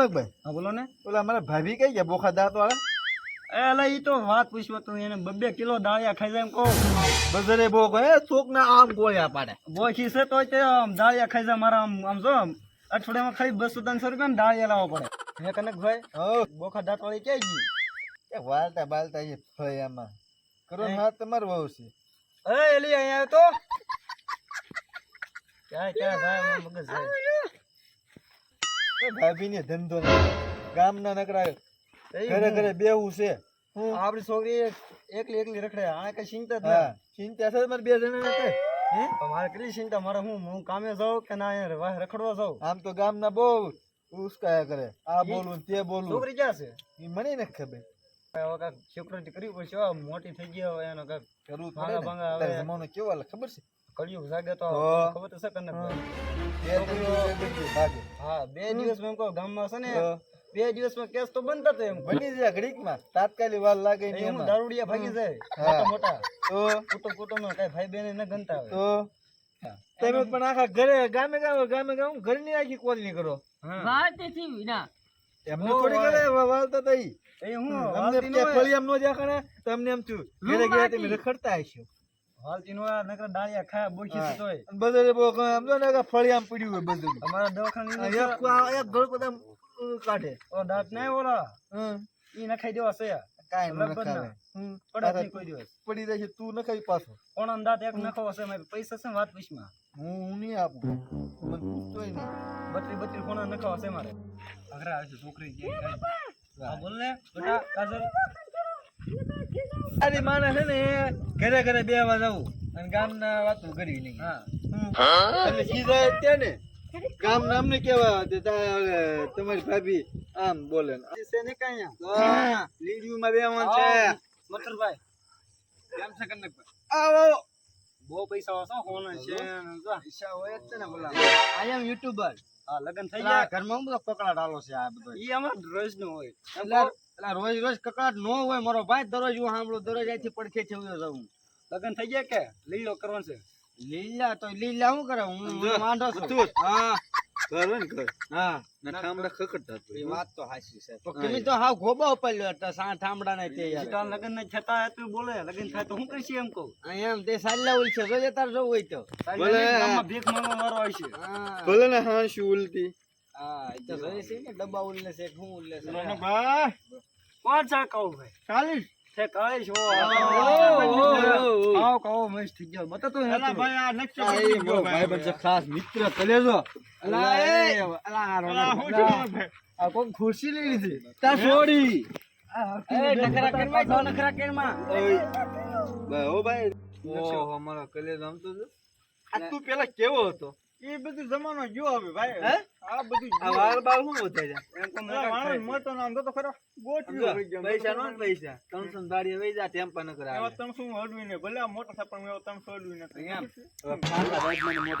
રોનકભાઈ હા બોલો ને. ઓલા મારા ભાભી કઈ ગયા બોખા દાંત વાળા? એ અલા ઈ તો વાત પૂછવા તું એને બબ્બે કિલો દાળિયા ખાઈ જાય એમ કહો. બજારે બો કહે ચોક ના આમ ગોળ્યા પાડે. બોખી છે તો તે આમ દાળિયા ખાઈ જાય મારા આમ આમ જો અઠવાડિયામાં ખાલી બસો ત્રણસો રૂપિયા દાળિયા લાવવા પડે. હે કનકભાઈ હો બોખા દાંત વાળી ક્યાં ગઈ? એ વાળતા બાલતા એ ફળિયામાં કરો ને હાથ તમારો બહુ છે. એ એલી અહીંયા તો. ક્યાં ક્યાં જાય મગજ જાય એ ભાભી ને. ધંધો. ગામના નકરા ઘરે ઘરે બેવું છે. હું? આપડી છોકરી એકલી એકલી રખડે. આ કઈ ચિંતા થાય ચિંતા છે મારે બે જણા હે? મારે કેટલી ચિંતા? મારે હું હું કામે જાઉં કે ના અહીંયા રખડવા જાઉં? આમ તો ગામના બહુ ઉસકાયા કરે. આ બોલું તે બોલું છોકરી ક્યાં છે? એ મને નથી ખબર. હવે સિક્યુરિટી કરવી પડશે. મોટી થઈ ગઈ હવે એનો કાંઈક કરવું ભાંગા ભાંગા હવે. જમાનો કેવો ખબર છે? કળિયુગ જાગે તો. ખબર તો છે ભાગે હા. બે દિવસ એમ કહો ગામમાં છે ને બે દિવસમાં કેસ તો બનતા હતા એમ. બની જાય ઘડીકમાં. તાત્કાલિક વાર લાગે ને એમ. દારૂડિયા ભાગી જાય. મોટા મોટા તો? કુટુંબ કુટુંબ કઈ ભાઈ બહેન ન ગણતા હોય. તો? તમે પણ આખા ઘરે ગામે ગામે ગામે ગામ ઘરની આખી કોલની કરો. હા. એમને થોડી કરે વાલતા તઈ એ હું અમને હોય. ફળિયામ નો જાખણે તમને એમ થયું ઘરે ગયા તમે રખડતા હશો. હોય, નકર દાળિયા ખાયા હા. તોય. બધે આમ ને કે ફળિયામ પડ્યું હોય બધું. અમારા દવાખાને એક એક ઘર બધા કાઢે. ઓ દાંત નહીં ઓલા? હમ. ઈ નખાઈ દેવા છે. કાંઈ ન નખાવે. પડે કોઈ દિવસ. છે તું નખાવી પાછો. કોણ દાંત એક નખાવો છે મારે પૈસા છે ને વાત પૂછમાં હું હું નહીં આપું. મને પૂછતોય નહીં. બત્રી બત્રી કોણા નખાવા છે મારે? અઘરા આવે છે છોકરી ક્યાંય કાંઈ. હા બોલ ને. બેટા કાજલ. અરે માણસ છે ને ઘરે ઘરે બેવા જવું. અને ગામના વાતો કરવી નહીં. હા. એટલે સીધા ત્યાં ને ગામ નામ ને કેવા તમારી ભાભી આમ બોલે છે ને કાંઈ હા, લીડીયુમાં બેવાનું છે. મથુરભાઈ. કેમ છે કનકભાઈ આવો. બહુ પૈસા હોય કોણ છે ને પૈસા હોય જ છે ને બોલા આઈ એમ યુટ્યુબર હા લગન થઈ ગયા ગયા. ઘરમાં બધો પકડા ડાલો છે આ બધો. ઈ અમાર રોજનું હોય. એટલે રોજ રોજ કકડાટ નો હોય મારો ભાઈ દરરોજ હું સાંભળું દરરોજ અહીંથી પડખે છે હું લગ્ન થઈ ગયા કે? લીલો કરવાનું છે? લીલા તો લીલા શું કરે હું માંડો છું. હા. હા. ને ઠામડા ખખડતા એ વાત તો હાસી છે. તો તમે તો હાવ ગોબા ઉપાડ્યો હતા સા ઠામડા ને તે યાર. જીતા લગન નહીં થતા હોય તો બોલે લગન થાય તો હું કરીશ એમ કહું? એમ તે સાલ્લા ઉલ છે જોઈએ તાર જવું હોય તો. બોલે ભીખ માંગવા વારો હોય છે. હા. ભલે ને હાંસી ઉલટી. હા એ તો જોઈએ છે કે ડબ્બા ઉલ્લે છે હું ઉલ્લે છે. ભાઈ. કોણ છે કહું ભાઈ? ચાલીસ. છે કાળી છો આવ કહો મસ્ત થઈ ગયો. બતા તો અલા ભાઈ આ નકશો આ એ મારો ભાઈબંધ છે ખાસ મિત્ર કલેજો અલા એ. અલા આ આ કોક ખુરશી લઈ લીધી. તા છોડી એ નખરા કેરમાં જો નખરા કેરમાં ઓ ભાઈ. ઓહો. મારો કલેજો આમ તો આ તું પેલા કેવો હતો? એ બધું જમાનો ગયો હવે ભાઈ. હે? આ બધું વાળ બાળ શું વધારે એમ તો માણસ મોટો નામ તો ખરો. ગોઠવ્યો હોય ગયો. પૈસા નો પૈસા. ત્રણસો દાડી વહી જા ટેમ્પા ન કરાવે. ત્રણસો હું હળવીને ભલે આ મોટા ત્રણસો કરી. એમ. હવે ફાંકા રાજમાં ને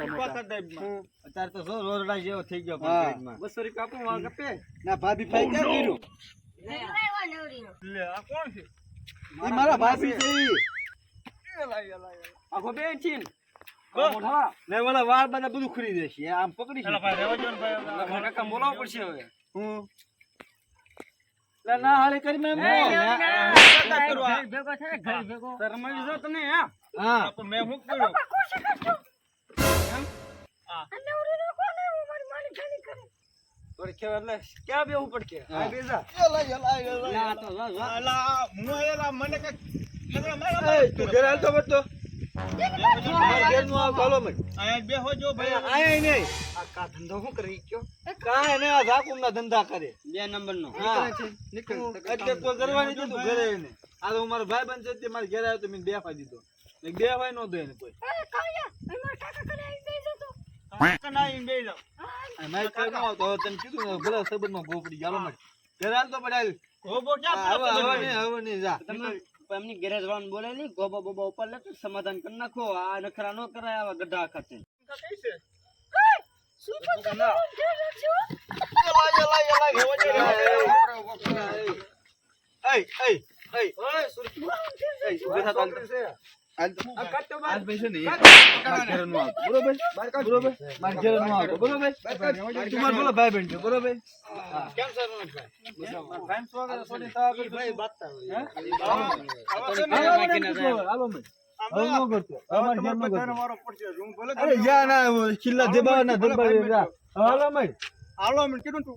અત્યારે તો જો રોરડા જેવો થઈ ગયો હા. બસો રૂપિયા આપો વાળ કપે. ના ભાભી ફાઈ ક્યાં કર્યું? લે આ કોણ છે? એ મારા ભાભી છે. આખો બે છે ને બસ. મોઢા ને ઓલા વાળ બધા બધું ખરી દેશે આમ પકડી એલા ભાઈ રહેવા દ્યો ને ભાઈ કાકા બોલાવવું પડશે હવે. હું? ના હાલે કરી મેં એ, એમ. કરવા. શરમાવી જો તને હે હા. તો મેં કર્યું? એટલે ક્યાં બેવું પડશે આ બેજા. એલા, એલા, એલા, ના તો વા- વા- હું એલા, મને તું ઘરે હાલતો પડતો ભાઈ. ધંધો શું કરી ગયો? કાંઈ નહીં, આ ઝાકુમના ધંધા કરે? બે નંબર નો હા. એટલે તો કરવાની ઘરે આ તો મારો ભાઈબંધ છે તે મારે ઘરે આવ્યો તો મેં બેફા દીધો. બે બેફાય નો દે કોઈ. કીધું ભલે સંબંધમાં ભૂખ પડી ગાલો મત ઘરે હાલતો પડે હાલ. હોબો ક્યાં હા, હવે હવે નહીં જા. તમે એમની ગેરેજ વાળાને બોલે નહીં ગોબા બોબા ઉપર લે સમાધાન કરી નાખો આ નખરા નો કરાય આવા ગઢા આખા છે ભાઈ છે ને દબાવ ના દબાવ જા હવે હાલો મય હાલો મેં કીધું તું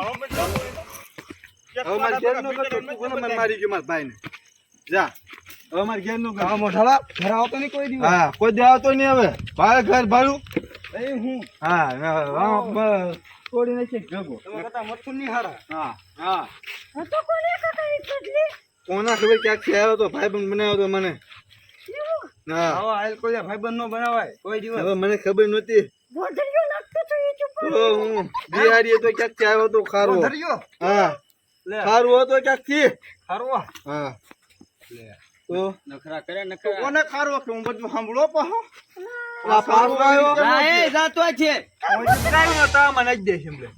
નહીં હવે. આપણામાં ના કોઈ તારા ઘરનું, હો. ધ્યાન રાખજે. બરાબર છે તમે. આપણે ઘેર આવી જાવ. હાલો, મેં ચાલુ કર્યું. હવે મારે ઘેર નો કરતો તું મને મારી ગયો મારા ભાઈને જા હવે મારે ઘેર નો કરતો મોઢાળા ઘરે આવતો નહીં કોઈ દિવસ. હા કોઈ દે આવતો નહીં હવે ભાડે ઘર ભાડું એ હું. હા નાખી તમે મથુર હારા. કોને ખબર ક્યાંકથી આવ્યો તો ભાઈ બંધ બનાવ્યો તો મને હા આવા હાલ કોઈ ભાઈબંધ નો બનાવાય કોઈ દિવસ હવે મને ખબર નહોતી હું બિહારી તો ક્યાંકથી આવ્યો તો ખારો. હા. લે. ખારું હતો ક્યાંકથી ખારવા. હા. તો? નખરા કરે નખરા. કોને ખારવા કે હું બધું સાંભળો પાહો? આ પાછો આવ્યો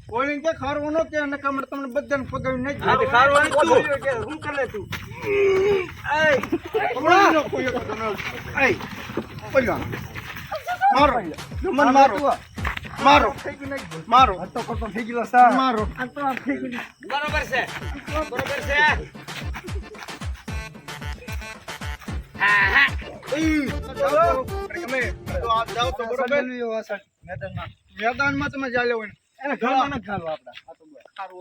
કોઈને કે ખારવો નો કે અને કમર તમને બધાને પગાવી નહીં હા, તે તું. હું કરે તું? એય. કમર નો કોઈ એક એય. બોલ્યો મારો. મને મારો. મારો. મારો. આ તો કરતો થઈ ગયો સા મારો. આ તો આ થઈ ગયો બરોબર છે. બરોબર છે. મેદાનમાં તમે ચાલ્યો હોય ને, એને. ઘરમાં નથી ઘાલવા આપડા.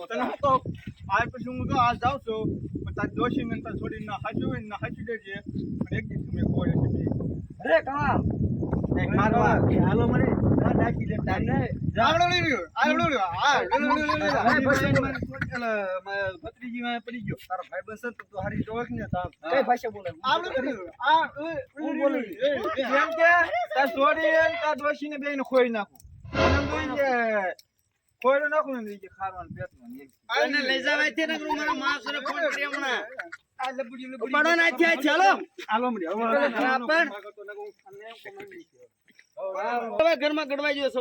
તને તો આ પછી હું તો આ જાઉં છું, પણ તારી ને તારી છોડીને ના હાચવી ને ના હાચવી દેજે. પણ એક દિવસ તમે. મારવા. હાલો મને. ના નાખી ખોઈ નાખું. અને એમ જોઈ નાખું ને ખાવાનું પેટમાં લઈ જવાય માણસ ફોન કરી હમણાં. આ લબુડી લબુડી. ઉપાડો ના થયા ચાલો આલો મળી. હવે અરે, આ પણ. હવે ઘરમાં ગડવાઈ ગયો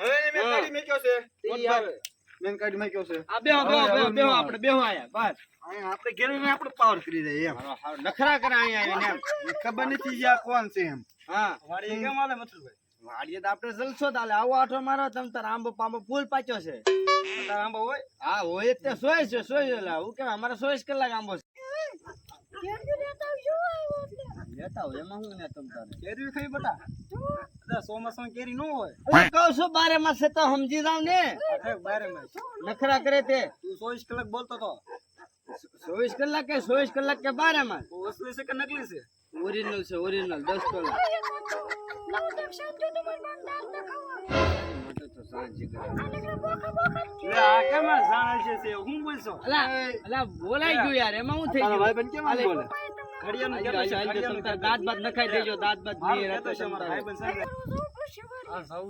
હવે મેં કાઢી છે. મેન કાર્ડમાં કયો છે. આ બેહો બેહો બેહો બેહો આપણે બેહો આયા બસ. આપણે ઘેર આપણે પાવર કરી દઈએ એમ. નખરા કરે અહીંયા ખબર નથી કે આ કોણ છે એમ. હા. વાડીએ કેમ હાલે મથુરભાઈ? વાડીએ તો આપણે જલસો તાલે આવો આઠો મારો તમ તાર આંબો પાંબો ફૂલ પાચ્યો છે. તાર આંબો હોય? હા હોય તે. સોય છે સોય એટલે હું કેમ અમારે સોયસ કલાક આંબો છે? લેતા હોય એમાં હું ને તમ તારે? કેરી ખાઈ બટા? અરે, કેરી ન હોય. કહું છું બારે માં છે તો સમજી જાવ ને. બારે માસ. નખરા કરે તે. તું ચોવીસ કલાક બોલતો તો. ચોવીસ કલાક કે ચોવીસ કલાક કે બારે માં અસલી છે કે નકલી છે? ઓરિજિનલ છે ઓરિજિનલ દસ કલાક. બોલાઈ ગયું યાર એમાં હું થઈ? દાંત નખાઈ દેજો દાંત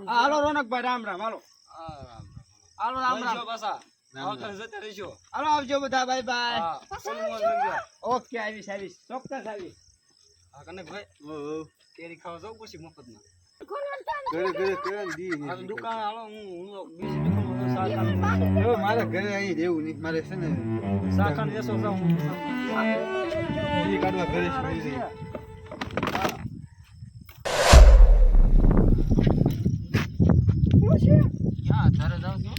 હાલો રોનકભાઈ રામ રામ હાલો હાલો રામ રામ આવજો બધા બાય બાય. ઓકે આવીશ આવીશ ચોક્કસ આવીશ હા, ઓ કેરી ખાવા જાઉં પછી મફતમાં. ઘરે ઘરે ઘરે ને દી આ દુકાન હાલો, હું- હું બીજી તો શાક- હવે મારે ઘરે અહીં રહેવું નહીં. મારે છે ને સાકાન લેસો જાવ હું. ઈ કાઢવા ઘરે રહી. જઈએ. તારે જાવ છો.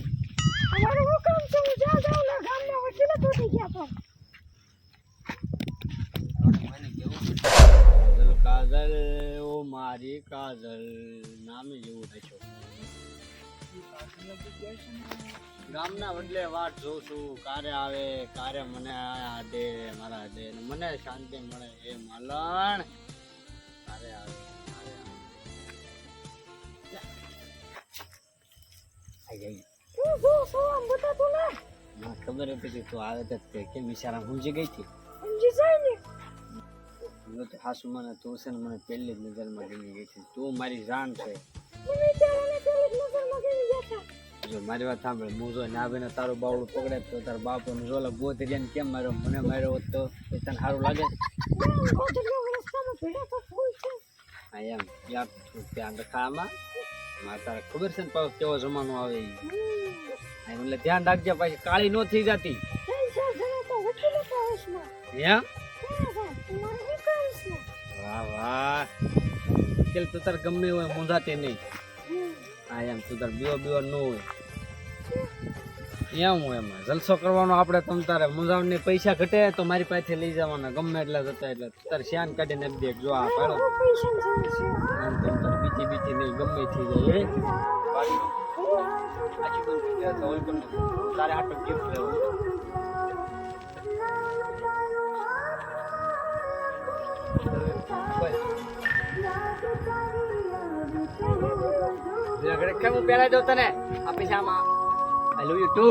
અમારું હું કામ છે? હું જા જાઉં ના ગામના વકીલે તૂટી ગયા પણ. કાજલ કાજલ ઓ મારી કાજલ નામ જેવું રહેશો ગામના બદલે વાટ જોઉં છું કારે આવે કારે મને આ દે મારા દે મને શાંતિ મળે. એ માલણ કારે આવે કારે આવે. ખબર હતી કે તું આવે તો કેમ ઈશારા સમજી ગઈ હતી? સમજી જાય ને જો હાસુ મને તું છે ને મને પહેલી જ નજરમાં ગમી ગઈ છે તું મારી જાન છે જ. જો મારી વાત સાંભળ, હું જો ના ભાઈને તારું બાવડું પકડે તો તારા બાપુ ને જોલા ગોતરિયાને કેમ માર્યો મને માર્યો હોત તો તને સારું લાગે એમ યાર ધ્યાન રખામાં મારે તારે ખબર છે ને પાછો કેવો જમાનો આવે એટલે ધ્યાન રાખજે, પાછી કાળી નો થઈ જતી. હે? વાહ વકીલ તું તાર ગમે હોય મૂંઝાતી નહીં. આ હા એમ તું તાર બીવો બીવો ન હોય. એમ હોય એમાં. જલસો કરવાનો આપણે તમ તારે મુંજાવને પૈસા ઘટે તો મારી પાસે લઈ જવાના. ગમે એટલા જતા એટલે તારે શ્યાન કાઢીને આપી દે જો આ પાડો. બીજી બીજી નહીં ગમે થઈ જાય. તારે આટલું ગિફ્ટ લેવો? ઘરે કેમ હું પહેરાઈ દઉં તને? આપી પૈસામાં આઈ લવ યુ ટુ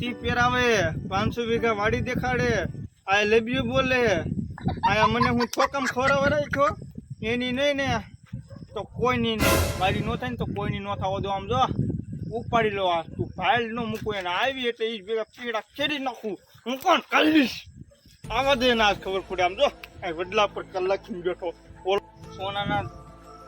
વીટી પહેરાવે, પાંચસો વીઘા વાડી દેખાડે આ લેબ્યુ બોલે, આયા મને હું છોકમ ખોરાવે રાખ્યો? એની નહીં ને. તો કોઈની નહીં. મારી નો થાય ને તો કોઈની ન થવા દો આમ જો, ઉપાડી લો આ. તું ફાઇલ નો મૂકું, એને આવી એટલે એ ભેગા પીડા ખેડી નાખું. હું કોણ? કાઢીશ આવા દે ના ખબર પડે. આમ જો આ વડલા પર કલાક બેઠો. સોનાના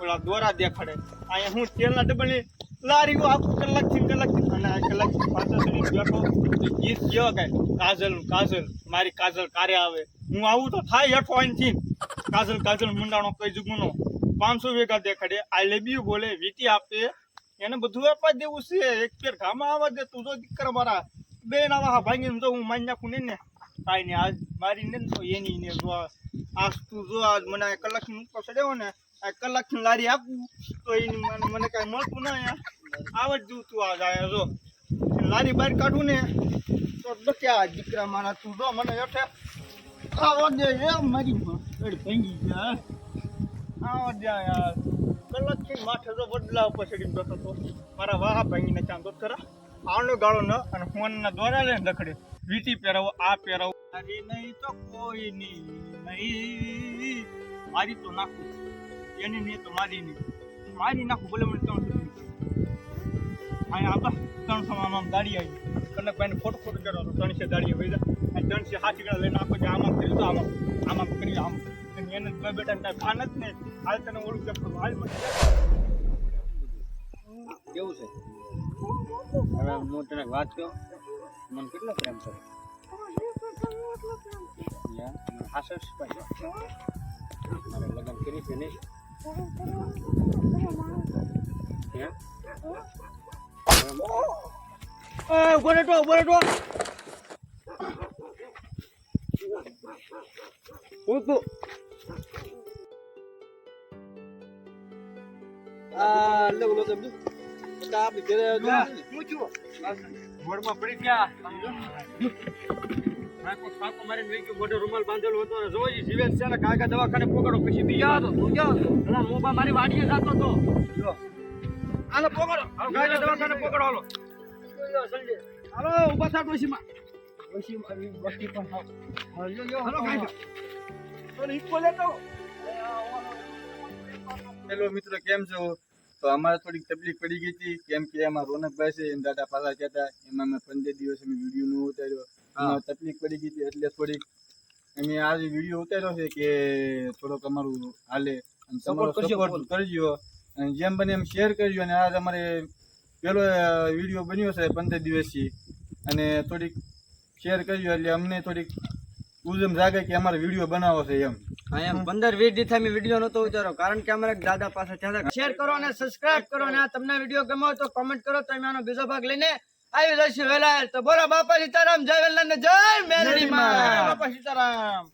ઓલા દોરા દેખાડે. અહીંયા હું તેલના ડબલની લારી આખું કલાકથી કલાકથી અને કલાકથી પાછા સુધી બેઠો તો ગીત કયો કે કાજલ કાજલ, મારી કાજલ કારે આવે. હું આવું તો થાય હેઠો અહીંથી કાજલ કાજલ મુંડાણો કઈ જુગુનો પાંચસો વેગા દેખાડે. આઈ લવ યુ બોલે, વીટી આપે. એને બધું આપવા દેવું છે. એક પેર ઘામાં આવવા દે. તું જો દીકરા મારા બે ના વાહ ભાંગીને જો હું મારી નાખું ને ને કાંઈ નહીં. આજ મારી ને તો એની ને જો આજ તું જો આજ મને કલાક ઉપર ચડ્યો ને આ કલાકની લારી આપું, તો એની મને કાંઈ મળતું ના આવડ જવું તું આ આયા જો. લારી બહાર કાઢું ને, તો ડક્યા દીકરા મારા તું જો મને હેઠે આવો દે, એ મારી ભાંગી ગયા. આવો દે યાર કલાકથી માથે જો બદલાવ ચડીને બેઠો મારા વાહ ભાંગીને ચાંદો ખરા આનો ગાળો ન અને ફોનના દ્વારા લઈને રખડે વીટી પહેરાવો, આ પહેરાવો. મારી નહીં તો કોઈ નહીં. મારી તો નાખું. એની નહીં તો મારી નહીં મારી નાખું ભલે મને ત્રણ સુધી અહીંયા આપા ત્રણસો માં આમ ગાડી આવી. કનકભાઈને ફોટો ફોટો કર્યો તો ત્રણસો ગાડી વહી જાય ત્રણસો હાથ ગળા લઈને આખો જે આમાં કર્યું તો આમાં. આમાં કરી આમ. એને બે બેટા કાંઈ ભાન જ ને હાલ તને ઓળખ જપડું હાલ કેવું છે? હવે હું તને વાત કહું? મને કેટલો પ્રેમ છે? હાસસ પાછો મારે લગ્ન કરી છે નહીં? ઊભો રહેતો ઊભો રહેતો હું તું આ લે બોલો તમે. ઘરે હું છું પડી ગયા. મેં મારીને લઈ ગયો, મોઢે રૂમાલ બાંધેલો હતો અને જોઈ છે ને કાકા દવાખાને પકડો પછી બી હતો તું ક્યાં હતો મોબા મારી વાડીએ જતો હતો. આને પકડો હાલો કાકા દવાખાને પકડો હાલો. હાલો ઊભા થા ડોશીમાં હાલો કાકા હેલો મિત્રો કેમ છો? તો અમારે થોડીક તકલીફ પડી ગઈ હતી કેમ કે એમાં રોનકભાઈ છે એમ દાદા પાછા કહેતા એમાં અમે પંદર દિવસ અમે વીડિયો નો ઉતાર્યો. તકલીફ પડી ગઈ હતી એટલે થોડીક અમે આ વીડિયો ઉતાર્યો છે કે થોડોક અમારું હાલે અને તમારો સપોર્ટ કરજો. અને જેમ બને એમ શેર કરજો. અને આજ અમારે પેલો વીડિયો બન્યો છે પંદર દિવસથી. અને થોડીક શેર કરજો એટલે અમને થોડીક ઉજમ જાગે કે અમારે વીડિયો બનાવો છે એમ. હા એમ. પંદર વીસ દિવસ અમે વીડિયો નતો ઉતારો કારણ કે અમારે દાદા પાસે શેર કરો અને સબસ્ક્રાઇબ કરો. અને આ તમને વીડિયો ગમ્યો તો કમેન્ટ કરો. તો આનો બીજો ભાગ લઈને આવી જઈશું વેલા તો બોલો બાપા સીતારામ જય વેલા ને જય મેરડી માં બાપા સીતારામ.